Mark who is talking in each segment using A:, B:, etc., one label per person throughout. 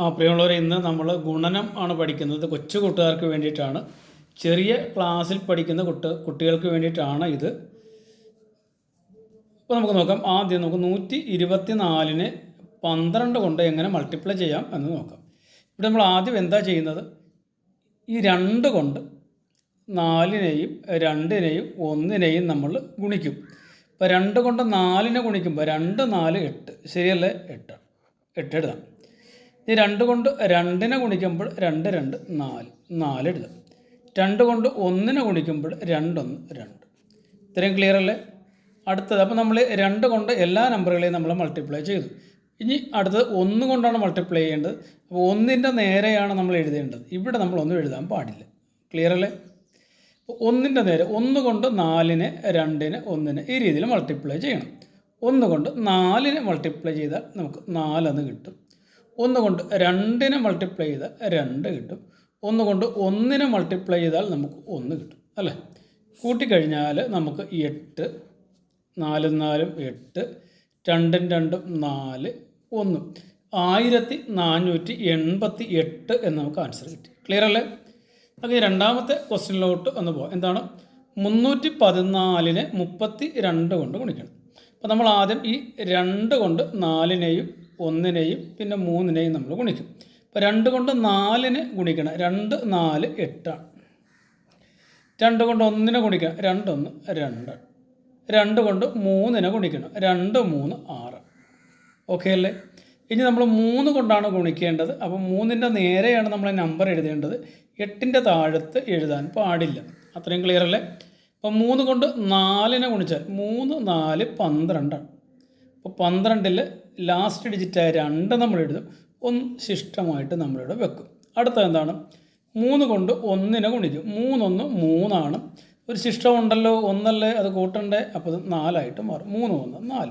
A: ആ പ്രിയമുള്ളവരെ ഇന്ന് നമ്മൾ ഗുണനം ആണ് പഠിക്കുന്നത് കൊച്ചു കൂട്ടുകാർക്ക് വേണ്ടിയിട്ടാണ്. ചെറിയ ക്ലാസ്സിൽ പഠിക്കുന്ന കുട്ട കുട്ടികൾക്ക് വേണ്ടിയിട്ടാണ് ഇത്. അപ്പോൾ നമുക്ക് നോക്കാം. ആദ്യം നമുക്ക് നൂറ്റി ഇരുപത്തി നാലിന് പന്ത്രണ്ട് കൊണ്ട് എങ്ങനെ മൾട്ടിപ്ലൈ ചെയ്യാം എന്ന് നോക്കാം. ഇവിടെ നമ്മൾ ആദ്യം എന്താ ചെയ്യുന്നത്? ഈ രണ്ട് കൊണ്ട് നാലിനെയും രണ്ടിനെയും ഒന്നിനെയും നമ്മൾ ഗുണിക്കും. ഇപ്പോൾ രണ്ട് കൊണ്ട് നാലിനെ ഗുണിക്കുമ്പോൾ രണ്ട് നാല് എട്ട്. ശരിയല്ലേ? എട്ട്. എട്ട് എഴുതാം. ഈ രണ്ട് കൊണ്ട് രണ്ടിനെ ഗുണിക്കുമ്പോൾ രണ്ട് രണ്ട് നാല് നാല് എഴുതാം രണ്ട് കൊണ്ട് ഒന്നിനെ ഗുണിക്കുമ്പോൾ രണ്ടൊന്ന് രണ്ട്. ഇത്രയും ക്ലിയർ അല്ലേ? അടുത്തത് അപ്പോൾ നമ്മൾ രണ്ട് കൊണ്ട് എല്ലാ നമ്പറുകളെയും നമ്മൾ മൾട്ടിപ്ലൈ ചെയ്തു. ഇനി അടുത്തത് ഒന്ന് കൊണ്ടാണ് മൾട്ടിപ്ലൈ ചെയ്യേണ്ടത്. അപ്പോൾ ഒന്നിന്റെ നേരെയാണ് നമ്മൾ എഴുതേണ്ടത്. ഇവിടെ നമ്മൾ ഒന്നും എഴുതാൻ പാടില്ല. ക്ലിയർ അല്ലേ? ഒന്നിന്റെ നേരെ ഒന്ന് കൊണ്ട് നാലിന് രണ്ടിന് ഒന്നിന് ഈ രീതിയിൽ മൾട്ടിപ്ലൈ ചെയ്യണം. ഒന്ന് കൊണ്ട് നാലിന് മൾട്ടിപ്ലൈ ചെയ്താൽ നമുക്ക് നാലെന്ന് കിട്ടും. ഒന്ന് കൊണ്ട് രണ്ടിനെ മൾട്ടിപ്ലൈ ചെയ്താൽ രണ്ട് കിട്ടും. ഒന്ന് കൊണ്ട് ഒന്നിനെ മൾട്ടിപ്ലൈ ചെയ്താൽ നമുക്ക് ഒന്ന് കിട്ടും അല്ലേ? കൂട്ടിക്കഴിഞ്ഞാൽ നമുക്ക് എട്ട് നാലും നാലും എട്ട് രണ്ടും രണ്ടും നാല് ഒന്നും. ആയിരത്തി നാനൂറ്റി എൺപത്തി എട്ട് എന്ന് നമുക്ക് ആൻസർ കിട്ടി. ക്ലിയർ അല്ലേ? നമുക്ക് രണ്ടാമത്തെ ക്വസ്റ്റ്യനിലോട്ട് ഒന്ന് പോകാം എന്താണ്? മുന്നൂറ്റി പതിനാലിനെ മുപ്പത്തി രണ്ട് കൊണ്ട് ഗുണിക്കണം. അപ്പോൾ നമ്മൾ ആദ്യം ഈ രണ്ട് കൊണ്ട് നാലിനെയും ഒന്നിനെയും പിന്നെ മൂന്നിനെയും നമ്മൾ ഗുണിക്കും. അപ്പോൾ രണ്ട് കൊണ്ട് നാലിനെ ഗുണിക്കണം. രണ്ട് നാല് എട്ടാണ്. രണ്ട് കൊണ്ട് ഒന്നിനെ ഗുണിക്കണം. രണ്ടൊന്ന് രണ്ട്. രണ്ട് കൊണ്ട് മൂന്നിനെ ഗുണിക്കണം. രണ്ട് മൂന്ന് ആറ്. ഓക്കെ അല്ലേ? ഇനി നമ്മൾ മൂന്ന് കൊണ്ടാണ് ഗുണിക്കേണ്ടത്. അപ്പോൾ മൂന്നിന്റെ നേരെയാണ് നമ്മൾ നമ്പർ എഴുതേണ്ടത്. എട്ടിന്റെ താഴത്ത് എഴുതാൻ പാടില്ല. അത്രയും ക്ലിയർ അല്ലേ? അപ്പോൾ മൂന്ന് കൊണ്ട് നാലിനെ ഗുണിച്ചാൽ മൂന്ന് നാല് പന്ത്രണ്ടാണ്. അപ്പോൾ പന്ത്രണ്ടിൽ ലാസ്റ്റ് ഡിജിറ്റായ രണ്ട് നമ്മൾ എഴുതും. ഒന്ന് ശിഷ്ടമായിട്ട് നമ്മളിവിടെ വെക്കും. അടുത്ത എന്താണ്? മൂന്ന് കൊണ്ട് ഒന്നിനെ ഗുണിക്കും. മൂന്നൊന്ന് മൂന്നാണ്. ഒരു ശിഷ്ടം ഉണ്ടല്ലോ ഒന്നല്ലേ അത് കൂട്ടണ്ടേ? അപ്പോൾ അത് നാലായിട്ട് മാറും. മൂന്ന് ഒന്ന് നാല്.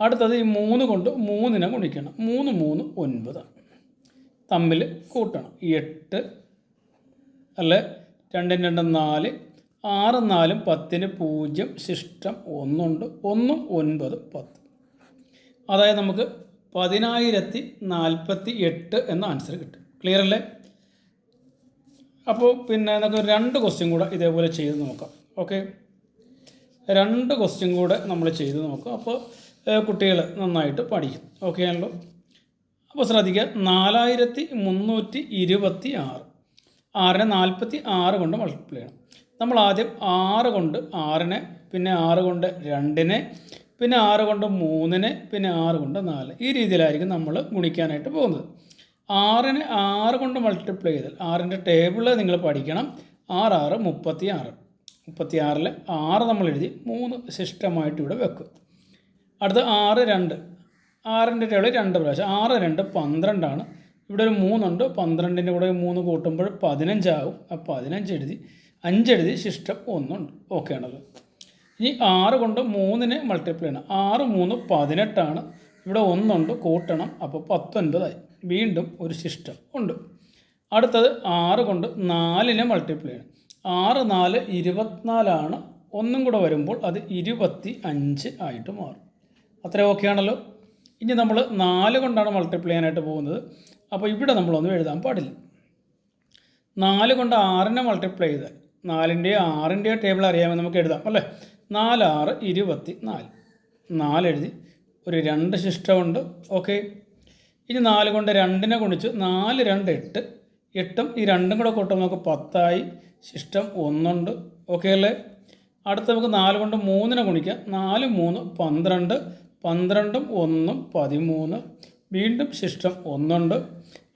A: അടുത്തത് ഈ മൂന്ന് കൊണ്ട് മൂന്നിനെ ഗുണിക്കണം. മൂന്ന് മൂന്ന് ഒൻപത്. തമ്മിൽ കൂട്ടണം. എട്ട് അല്ലേ? രണ്ടും രണ്ടും നാല്. ആറ് നാലും പത്തിന് പൂജ്യം. ശിഷ്ടം ഒന്നുണ്ട്. ഒന്നും ഒൻപത് പത്ത്. അതായത് നമുക്ക് പതിനായിരത്തി നാൽപ്പത്തി എട്ട് എന്ന ആൻസർ കിട്ടും. ക്ലിയർ അല്ലേ? അപ്പോൾ പിന്നെ നമുക്ക് രണ്ട് ക്വസ്റ്റ്യൻ കൂടെ ഇതേപോലെ ചെയ്ത് നോക്കാം. ഓക്കെ രണ്ട് ക്വസ്റ്റ്യൻ കൂടെ നമ്മൾ ചെയ്ത് നോക്കാം. അപ്പോൾ കുട്ടികൾ നന്നായിട്ട് പഠിക്കും. ഓക്കെ ആണല്ലോ? അപ്പോൾ ശ്രദ്ധിക്കുക നാലായിരത്തി മുന്നൂറ്റി ഇരുപത്തി ആറ് ആറിനെ നാൽപ്പത്തി ആറ് കൊണ്ട് മൾട്ടിപ്ലൈ ചെയ്യണം. നമ്മൾ ആദ്യം ആറ് കൊണ്ട് ആറിനെ പിന്നെ ആറ് കൊണ്ട് രണ്ടിനെ പിന്നെ ആറ് കൊണ്ട് മൂന്നിന് പിന്നെ ആറ് കൊണ്ട് നാല്. ഈ രീതിയിലായിരിക്കും നമ്മൾ ഗുണിക്കാനായിട്ട് പോകുന്നത്. ആറിന് ആറ് കൊണ്ട് മൾട്ടിപ്ലൈ ചെയ്താൽ ആറിന്റെ ടേബിൾ നിങ്ങൾ പഠിക്കണം. ആറ് ആറ് മുപ്പത്തി ആറ് മുപ്പത്തി ആറിൽ ആറ് നമ്മൾ എഴുതി മൂന്ന് ശിഷ്ടമായിട്ട് ഇവിടെ വെക്കും. അടുത്ത ആറ് രണ്ട്. ആറിന്റെ ടേബിൾ രണ്ട് പ്രാവശ്യം. ആറ് രണ്ട് പന്ത്രണ്ടാണ്. ഇവിടെ ഒരു മൂന്നുണ്ട്. പന്ത്രണ്ടിന്റെ കൂടെ മൂന്ന് കൂട്ടുമ്പോൾ പതിനഞ്ചാവും. ആ പതിനഞ്ച് എഴുതി അഞ്ചെഴുതി ശിഷ്ടം ഒന്നുണ്ട്. ഓക്കെ ആണല്ലോ. ഇനി ആറ് കൊണ്ട് മൂന്നിന് മൾട്ടിപ്ലൈ ചെയ്യണം. ആറ് മൂന്ന് പതിനെട്ടാണ്. ഇവിടെ ഒന്നുണ്ട് കൂട്ടണം. അപ്പോൾ പത്തൊൻപതായി. വീണ്ടും ഒരു ശിഷ്ടം ഉണ്ട്. അടുത്തത് ആറ് കൊണ്ട് നാലിനെ മൾട്ടിപ്ലൈ ചെയ്യണം. ആറ് നാല് ഇരുപത്തിനാലാണ്. ഒന്നും കൂടെ വരുമ്പോൾ അത് ഇരുപത്തി അഞ്ച് ആയിട്ട് മാറും. അത്ര ഓക്കെ ആണല്ലോ. ഇനി നമ്മൾ നാല് കൊണ്ടാണ് മൾട്ടിപ്ലൈ ചെയ്യാനായിട്ട് പോകുന്നത്. അപ്പോൾ ഇവിടെ നമ്മളൊന്നും എഴുതാൻ പാടില്ല. നാല് കൊണ്ട് ആറിനെ മൾട്ടിപ്ലൈ ചെയ്താൽ നാലിന്റെയോ ആറിന്റെയോ ടേബിൾ അറിയാമെന്ന് നമുക്ക് എഴുതാം അല്ലേ? നാല് ആറ് ഇരുപത്തി നാല്. നാലെഴുതി. ഒരു രണ്ട് ശിഷ്ടമുണ്ട്. ഓക്കെ. ഇനി നാല് കൊണ്ട് രണ്ടിനെ ഗുണിച്ച്. നാല് രണ്ട് എട്ട്. എട്ടും ഈ രണ്ടും കൂടെ കൂട്ടുമ്പോൾ നമുക്ക് പത്തായി. ശിഷ്ടം ഒന്നുണ്ട്. ഓക്കെ അല്ലേ? അടുത്ത നമുക്ക് നാല് കൊണ്ട് മൂന്നിനെ ഗുണിക്കാം. നാല് മൂന്ന് പന്ത്രണ്ട്. പന്ത്രണ്ടും ഒന്നും പതിമൂന്ന്. വീണ്ടും ശിഷ്ടം ഒന്നുണ്ട്.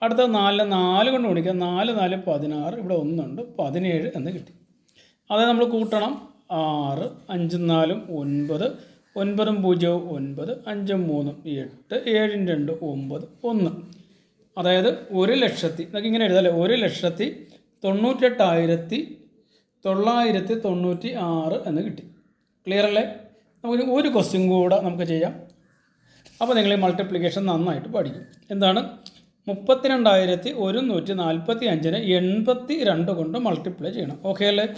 A: അടുത്ത നാലിന് നാല് കൊണ്ട് ഗുണിക്കാം. നാല് നാല് പതിനാറ്. ഇവിടെ ഒന്നുണ്ട്. പതിനേഴ് എന്ന് കിട്ടി. അതായത് നമ്മൾ കൂട്ടണം. ആറ് അഞ്ചും നാലും ഒൻപത് ഒൻപതും പൂജ്യവും ഒൻപത് അഞ്ചും മൂന്നും എട്ട് ഏഴും രണ്ട് ഒമ്പത് ഒന്ന്. അതായത് ഒരു ലക്ഷത്തി നമുക്ക് ഇങ്ങനെ എഴുതാല്ലേ? ഒരു ലക്ഷത്തി തൊണ്ണൂറ്റെട്ടായിരത്തി തൊള്ളായിരത്തി തൊണ്ണൂറ്റി ആറ് എന്ന് കിട്ടി. ക്ലിയർ അല്ലേ? നമുക്ക് ഒരു ക്വസ്റ്റ്യൻ കൂടെ നമുക്ക് ചെയ്യാം. അപ്പോൾ നിങ്ങൾ ഈ മൾട്ടിപ്ലിക്കേഷൻ നന്നായിട്ട് പഠിക്കും. എന്താണ്? മുപ്പത്തിരണ്ടായിരത്തി ഒരുന്നൂറ്റി നാൽപ്പത്തി അഞ്ചിന് എൺപത്തി രണ്ട് കൊണ്ട് മൾട്ടിപ്ലൈ ചെയ്യണം. ഓക്കെ അല്ലേ?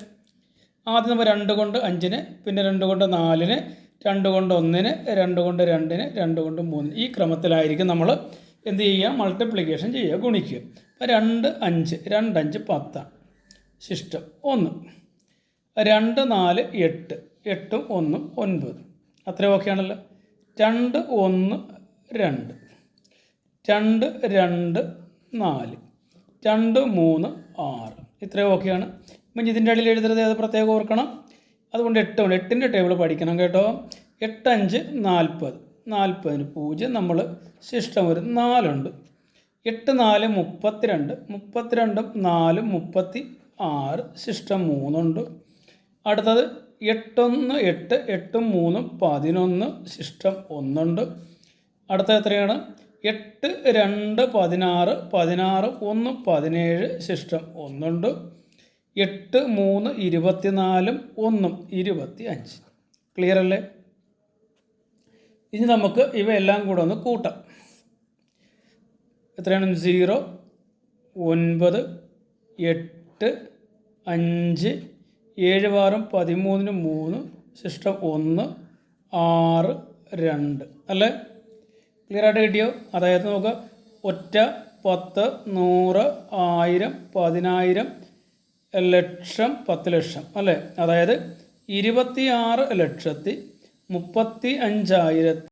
A: ആദ്യം നമ്മൾ രണ്ട് കൊണ്ട് അഞ്ചിന് പിന്നെ രണ്ട് കൊണ്ട് നാലിന് രണ്ട് കൊണ്ട് ഒന്നിന് രണ്ട് കൊണ്ട് രണ്ടിന് രണ്ട് കൊണ്ട് മൂന്നിന്. ഈ ക്രമത്തിലായിരിക്കും നമ്മൾ എന്ത് ചെയ്യുക? മൾട്ടിപ്ലിക്കേഷൻ ചെയ്യുക ഗുണിക്കുക. അപ്പോൾ രണ്ട് അഞ്ച് രണ്ടഞ്ച് പത്താണ് ശിഷ്ടം ഒന്ന്. രണ്ട് നാല് എട്ട് എട്ടും ഒന്നും ഒൻപത്. അത്രയും ഓക്കെയാണല്ലോ. രണ്ട് ഒന്ന് രണ്ട്. രണ്ട് രണ്ട് നാല്. രണ്ട് മൂന്ന് ആറ്. ഇത്രയും ഓക്കെയാണ്. അപ്പം ഇതിന്റെ അടിയിൽ എഴുതരുത് അത് പ്രത്യേകം ഓർക്കണം. അതുകൊണ്ട് എട്ട് ഉണ്ട്. എട്ടിന്റെ ടേബിൾ പഠിക്കണം കേട്ടോ. എട്ടഞ്ച് നാൽപ്പത്. നാൽപ്പതിന് പൂജ്യം നമ്മൾ ശിഷ്ടം ഒരു നാലുണ്ട്. എട്ട് നാല് മുപ്പത്തിരണ്ട്. മുപ്പത്തിരണ്ടും നാലും മുപ്പത്തി ആറ് ശിഷ്ടം മൂന്നുണ്ട്. അടുത്തത് എട്ടൊന്ന് എട്ട് എട്ടും മൂന്നും പതിനൊന്ന് ശിഷ്ടം ഒന്നുണ്ട്. അടുത്ത എത്രയാണ്? എട്ട് രണ്ട് പതിനാറ് പതിനാറ് ഒന്ന് പതിനേഴ് ശിഷ്ടം ഒന്നുണ്ട്. എട്ട് മൂന്ന് ഇരുപത്തിനാലും ഒന്നും ഇരുപത്തി അഞ്ച് ക്ലിയർ അല്ലേ? ഇനി നമുക്ക് ഇവയെല്ലാം കൂടെ ഒന്ന് കൂട്ടാം. എത്രയാണ്? സീറോ ഒൻപത് എട്ട് അഞ്ച് ഏഴ് വാറും പതിമൂന്നിന് മൂന്ന് ശിഷ്ടം ഒന്ന് ആറ് രണ്ട്. അല്ലേ? ക്ലിയർ ആയിട്ട് കിട്ടിയോ? അതായത് നമുക്ക് ഒറ്റ പത്ത് നൂറ് ആയിരം പതിനായിരം ലക്ഷം പത്ത് ലക്ഷം അല്ലേ? അതായത് ഇരുപത്തിയാറ് ലക്ഷത്തി മുപ്പത്തി അഞ്ചായിരത്തി